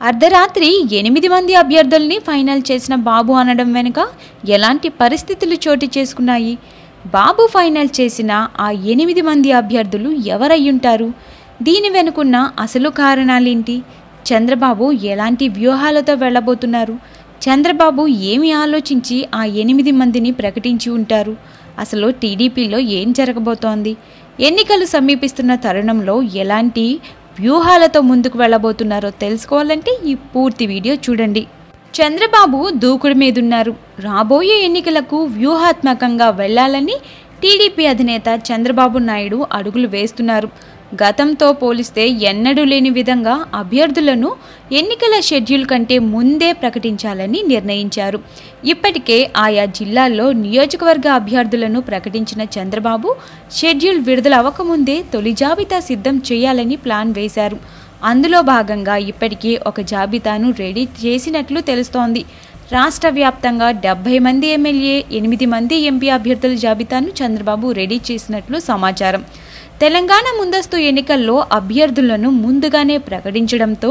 అర్ధరాత్రి ఎనిమిది మంది అభ్యర్థుల్ని ఫైనల్ చేసిన బాబు అనడం వెనుక ఎలాంటి పరిస్థితులు చోటు చేసుకున్నాయి? బాబు ఫైనల్ చేసిన ఆ ఎనిమిది మంది అభ్యర్థులు ఎవరయ్యుంటారు? దీని వెనుకున్న అసలు కారణాలేంటి? చంద్రబాబు ఎలాంటి వ్యూహాలతో వెళ్ళబోతున్నారు? చంద్రబాబు ఏమి ఆలోచించి ఆ ఎనిమిది మందిని ప్రకటించి ఉంటారు? అసలు టీడీపీలో ఏం జరగబోతోంది? ఎన్నికలు సమీపిస్తున్న తరుణంలో ఎలాంటి వ్యూహాలతో ముందుకు వెళ్ళబోతున్నారో తెలుసుకోవాలంటే ఈ పూర్తి వీడియో చూడండి. చంద్రబాబు దూకుడు మీదున్నారు. రాబోయే ఎన్నికలకు వ్యూహాత్మకంగా వెళ్ళాలని టీడీపీ అధినేత చంద్రబాబు నాయుడు అడుగులు వేస్తున్నారు. గతంతో పోలిస్తే ఎన్నడూ లేని విధంగా అభ్యర్థులను ఎన్నికల షెడ్యూల్ కంటే ముందే ప్రకటించాలని నిర్ణయించారు. ఇప్పటికే ఆయా జిల్లాల్లో నియోజకవర్గ అభ్యర్థులను ప్రకటించిన చంద్రబాబు షెడ్యూల్ విడుదల అవ్వకముందే తొలి జాబితా సిద్ధం చేయాలని ప్లాన్ వేశారు. అందులో భాగంగా ఇప్పటికే ఒక జాబితాను రెడీ చేసినట్లు తెలుస్తోంది. రాష్ట్ర వ్యాప్తంగా డెబ్బై మంది ఎమ్మెల్యే ఎనిమిది మంది ఎంపీ అభ్యర్థుల జాబితాను చంద్రబాబు రెడీ చేసినట్లు సమాచారం. తెలంగాణ ముందస్తు ఎన్నికల్లో అభ్యర్థులను ముందుగానే ప్రకటించడంతో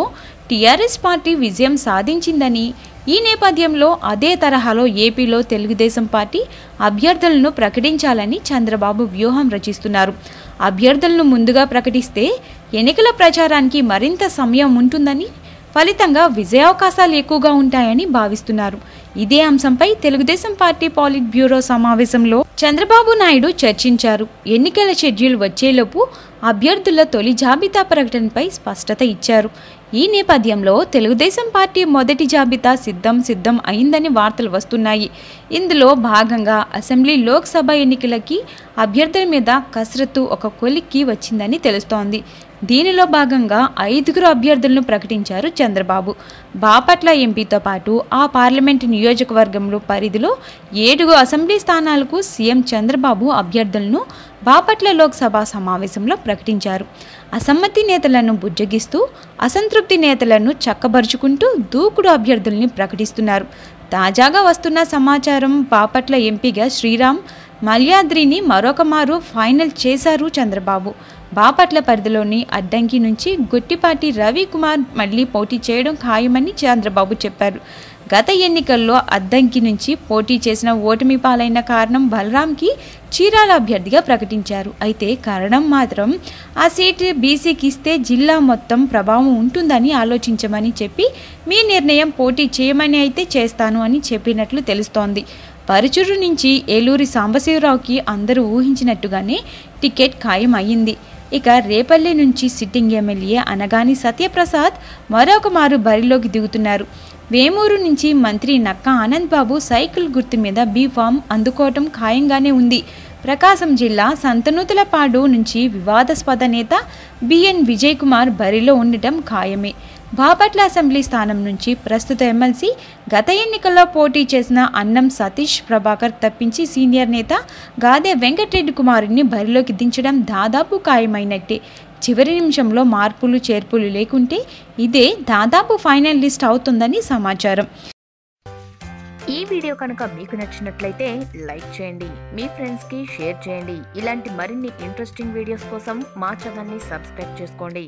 టీఆర్ఎస్ పార్టీ విజయం సాధించిందని ఈ నేపథ్యంలో అదే తరహాలో ఏపీలో తెలుగుదేశం పార్టీ అభ్యర్థులను ప్రకటించాలని చంద్రబాబు వ్యూహం రచిస్తున్నారు. అభ్యర్థులను ముందుగా ప్రకటిస్తే ఎన్నికల ప్రచారానికి మరింత సమయం ఉంటుందని ఫలితంగా విజయావకాశాలు ఎక్కువగా ఉంటాయని భావిస్తున్నారు. ఇదే అంశంపై తెలుగుదేశం పార్టీ పాలిట్ బ్యూరో సమావేశంలో చంద్రబాబు నాయుడు చర్చించారు. ఎన్నికల షెడ్యూల్ వచ్చేలోపు అభ్యర్థుల తొలి జాబితా ప్రకటనపై స్పష్టత ఇచ్చారు. ఈ నేపథ్యంలో తెలుగుదేశం పార్టీ మొదటి జాబితా సిద్ధం సిద్ధం అయిందని వార్తలు వస్తున్నాయి. ఇందులో భాగంగా అసెంబ్లీ లోక్సభ ఎన్నికలకి అభ్యర్థుల మీద కసరత్తు ఒక కొలిక్కి వచ్చిందని తెలుస్తోంది. దీనిలో భాగంగా ఐదుగురు అభ్యర్థులను ప్రకటించారు చంద్రబాబు. బాపట్ల ఎంపీతో పాటు ఆ పార్లమెంటు నియోజకవర్గంలో పరిధిలో ఏడుగు అసెంబ్లీ స్థానాలకు సీఎం చంద్రబాబు అభ్యర్థులను బాపట్ల లోక్సభ సమావేశంలో ప్రకటించారు. అసమ్మతి నేతలను బుజ్జగిస్తూ అసంతృప్తి నేతలను చక్కబరుచుకుంటూ దూకుడు అభ్యర్థుల్ని ప్రకటిస్తున్నారు. తాజాగా వస్తున్న సమాచారం బాపట్ల ఎంపీగా శ్రీరామ్ మల్యాద్రిని మరొక మారు ఫైనల్ చేశారు చంద్రబాబు. బాపట్ల పరిధిలోని అడ్డంకి నుంచి గొట్టిపాటి రవికుమార్ మళ్ళీ మళ్ళీ పోటీ చేయడం ఖాయమని చంద్రబాబు చెప్పారు. గత ఎన్నికల్లో అద్దంకి నుంచి పోటీ చేసిన ఓటమి పాలైన కారణం బలరాంకి చీరాల అభ్యర్థిగా ప్రకటించారు. అయితే కారణం మాత్రం ఆ సీటు బీసీకి ఇస్తే జిల్లా మొత్తం ప్రభావం ఉంటుందని ఆలోచించమని చెప్పి మీ నిర్ణయం పోటీ చేయమని అయితే చేస్తాను అని చెప్పినట్లు తెలుస్తోంది. పరుచూరు నుంచి ఏలూరి సాంబశివరావుకి అందరూ ఊహించినట్టుగానే టికెట్ ఖాయం అయ్యింది ఇక రేపల్లి నుంచి సిట్టింగ్ ఎమ్మెల్యే అనగాని సత్యప్రసాద్ మరొక మారు బరిలోకి దిగుతున్నారు. వేమూరు నుంచి మంత్రి నక్కా ఆనంద్ బాబు సైకిల్ గుర్తు మీద బీఫామ్ అందుకోవటం ఖాయంగానే ఉంది. ప్రకాశం జిల్లా సంతనూతులపాడు నుంచి వివాదాస్పద నేత బిఎన్ విజయ్ కుమార్ బరిలో ఉండటం ఖాయమే. బాపట్ల అసెంబ్లీ స్థానం నుంచి ప్రస్తుత ఎమ్మెల్సీ గత ఎన్నికల్లో పోటీ చేసిన అన్నం సతీష్ ప్రభాకర్ తప్పించి సీనియర్ నేత గాదే వెంకటరెడ్డి కుమారుని బరిలోకి దించడం దాదాపు ఖాయమైనట్టే. చివరి నిమిషంలో మార్పులు చేర్పులు లేకుంటే ఇదే దాదాపు ఫైనల్ లిస్ట్ అవుతుందని సమాచారం. ఈ వీడియో కనుక మీకు నచ్చినట్లయితే లైక్ చేయండి మీ ఫ్రెండ్స్కి షేర్ చేయండి. ఇలాంటి మరిన్ని ఇంట్రెస్టింగ్ వీడియోస్ కోసం మా ఛానల్ని సబ్స్క్రైబ్ చేసుకోండి.